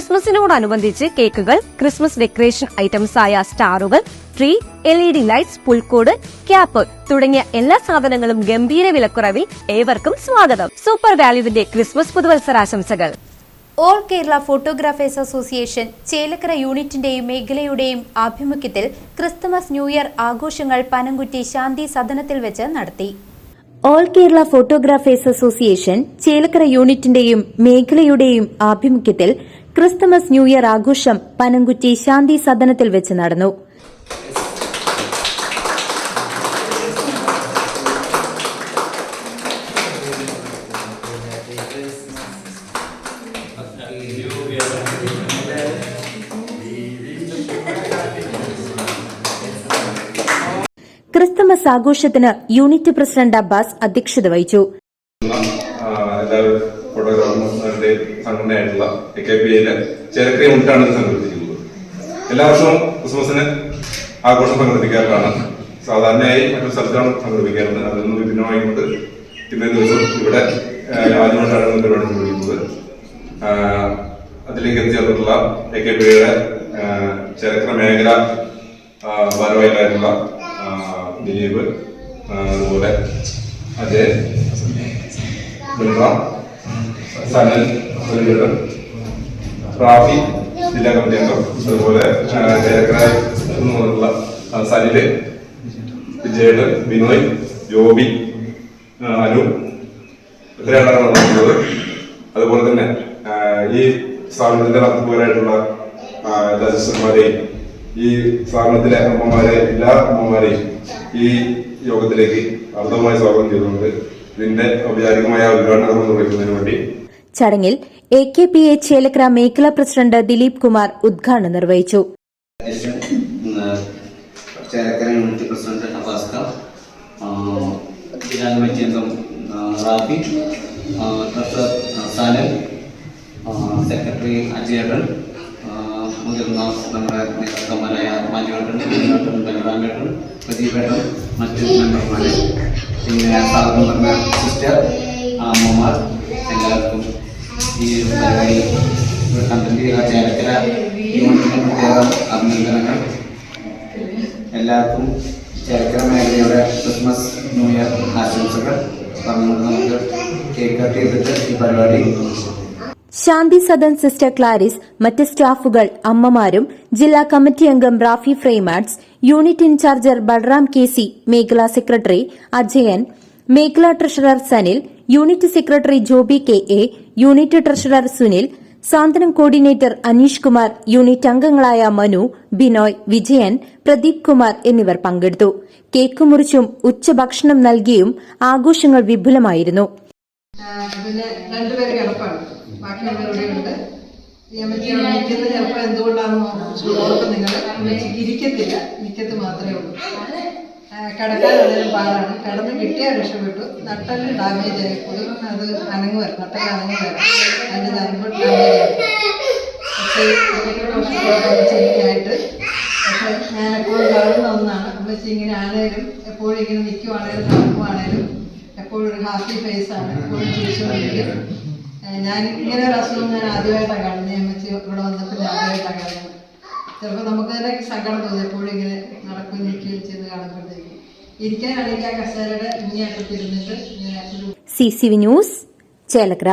ക്രിസ്മസിനോടനുബന്ധിച്ച് കേക്കുകൾ Christmas decoration items ആയ സ്റ്റാറുകൾ tree L E D lights പുൽക്കൂട് ക്യാപ്പ് തുടങ്ങിയ എല്ലാ സാധനങ്ങളും ഗംഭീര വിലക്കുറവിൽ ഏവർക്കും സ്വാഗതം. സൂപ്പർ വാല്യുവിന്റെ Christmas പുതുവത്സരാശംസകൾ. All Kerala photographers association Chelakkara യൂണിറ്റിന്റെയും മേഖലയുടെയും ആഭിമുഖ്യത്തിൽ ക്രിസ്തുമസ് ന്യൂ ഇയർ ആഘോഷങ്ങൾ പനംകുറ്റി ശാന്തി സദനത്തിൽ വെച്ച് നടത്തി. All Kerala photographers association Chelakkara യൂണിറ്റിന്റെയും മേഖലയുടെയും ആഭിമുഖ്യത്തിൽ ക്രിസ്തുമസ് ന്യൂ ഇയർ ആഘോഷം പനംകുറ്റി ശാന്തി സദനത്തിൽ വെച്ച് നടന്നു. ക്രിസ്തുമസ് ആഘോഷത്തിന് യൂണിറ്റ് പ്രസിഡന്റ് അബ്ബാസ് അധ്യക്ഷത വഹിച്ചു. ഫോട്ടോഗ്രാഫർമാരുടെ സംഘടനയായിട്ടുള്ള എ കെ പി ഐയിലെ ചേലക്കര മുട്ടാണ് ഇത് സംഘടിപ്പിക്കുന്നത്. എല്ലാ വർഷവും ക്രിസ്മസിന് ആഘോഷം സംഘടിപ്പിക്കാറുള്ളതാണ്. സാധാരണയായി മറ്റൊരു സ്ഥലത്താണ് സംഘടിപ്പിക്കാറുള്ളത്. അതിൽ നിന്ന് വിഭിന്നമായിക്കൊണ്ട് ഇന്നേ ദിവസം ഇവിടെ ആദ്യമായിട്ടാണ് പരിപാടി സംഘടിപ്പിക്കുന്നത്. അതിലേക്ക് എത്തിച്ചേർന്നിട്ടുള്ള എ കെ പി ഐയുടെ ചേലക്കര മേഖല ഭാരവാഹികളായിട്ടുള്ള ദിലീപ് അതുപോലെ അജയ് ബൽറാം സനൽ സുരേന്ദ്രൻ റാഫി ജില്ലാ കമ്മിറ്റി അംഗം അതുപോലെ ആ, എന്നുള്ള സനിൽ വിജയേട്ടൻ ബിനോയ് ജോബി അനു ഇത്രയാണ് നടത്തുന്നത് അതുപോലെ തന്നെ ഈ സ്ഥാപനത്തിന്റെ നടത്തുപോരായിട്ടുള്ള ആ, ഈ സ്ഥാപനത്തിലെ അമ്മമാരെ എല്ലാ അമ്മമാരെയും ഈ യോഗത്തിലേക്ക് അർദ്ധമായി സ്വാഗതം ചെയ്തുകൊണ്ട് ഇതിന്റെ ഔപചാരികമായ ഉദ്ഘാടനം നിർവഹിക്കുന്നതിന് വേണ്ടി ചടങ്ങിൽ A K P A Chelakkara മേഖലാ പ്രസിഡന്റ് ദിലീപ് കുമാർ ഉദ്ഘാടനം നിർവഹിച്ചു. ചേലക്കര പ്രസിഡന്റ് സെക്രട്ടറി അജയേട്ടൻ ആ, മുതിർന്ന നമ്മുടെ നേതാക്കന്മാരായ ഉണ്ണിയേട്ടൻ ബലറാമേട്ടൻ പ്രദീപേട്ടൻ മറ്റ് മെമ്പർമാര് പിന്നെ സിസ്റ്റർ അമ്മമാർ എല്ലാവർക്കും ഈ പരിപാടി ചെയ്ത ചേലക്കര യൂണിറ്റിന് പ്രത്യേക അഭിനന്ദനങ്ങൾ. എല്ലാവർക്കും ചേലക്കര മേഖലയുടെ ക്രിസ്മസ് ന്യൂ ഇയർ ആശംസകൾ. പറഞ്ഞുകൊണ്ട് നമുക്ക് കേക്ക് കട്ട് ചെയ്തിട്ട് ഈ പരിപാടി ശാന്തി സദൻ സിസ്റ്റർ ക്ലാരിസ് മറ്റ് സ്റ്റാഫുകൾ അമ്മമാരും ജില്ലാ കമ്മിറ്റി അംഗം Rafi frame arts unit incharge Balram K C മേഖലാ സെക്രട്ടറി അജയൻ മേഖലാ treasurer Sanil unit secretary Joby K A unit treasurer Sunil Santhwanam coordinator Aneesh Kumar unit അംഗങ്ങളായ മനു ബിനോയ് വിജയൻ പ്രദീപ് കുമാർ എന്നിവർ പങ്കെടുത്തു. കേക്ക് മുറിച്ചും ഉച്ചഭക്ഷണം നൽകിയും ആഘോഷങ്ങൾ വിപുലമായിരുന്നു. എന്തുകൊണ്ടാണെന്ന് നിങ്ങൾ ഇരിക്കത്തില്ല. മിക്കത്ത് മാത്രമേ ഉള്ളൂ. ആ, കിടക്കാനാണെങ്കിലും പാടാണ്. കിടന്ന് കിട്ടിയാൽ രക്ഷപ്പെട്ടു. നട്ടൽ ഡാമേജ് ആയി. ആയിപ്പോയി അത് അനങ്ങുവരും നട്ടൽ അനങ്ങുവരും അതിന്റെ നരമ്പ് ഡാമേജ് ആയി. പക്ഷേ വർഷത്തോളം പക്ഷേ ഞാൻ എപ്പോഴും കാണുന്ന ഒന്നാണ് അപ്പോൾ ഇങ്ങനെ ആണേലും എപ്പോഴും ഇങ്ങനെ നിൽക്കുവാണേലും നടക്കുവാണേലും എപ്പോഴും ഒരു ഹാപ്പി ഫേസ് ആണ്. എപ്പോഴും ചിരിച്ചുകൊണ്ടിരിക്കും ഞാൻ ഇങ്ങനെ ഒരു അസുഖം ഞാൻ ആദ്യമായിട്ടാണ് കാണുന്നത്. വെച്ച് ഇവിടെ വന്നപ്പോൾ ആദ്യമായിട്ടാണ് കാണുന്നത്. ചിലപ്പോൾ നമുക്ക് തന്നെ സങ്കടം തോന്നും. എപ്പോഴും ഇങ്ങനെ നടക്കുകയും നിൽക്കുകയും ചെയ്യുന്ന കാണുമ്പോഴത്തേക്കും. ഇരിക്കാനാണെങ്കിൽ ആ കസേരയുടെ ഇങ്ങനെ ഇരുന്നിട്ട് ഇങ്ങനെ C C V news Chelakkara.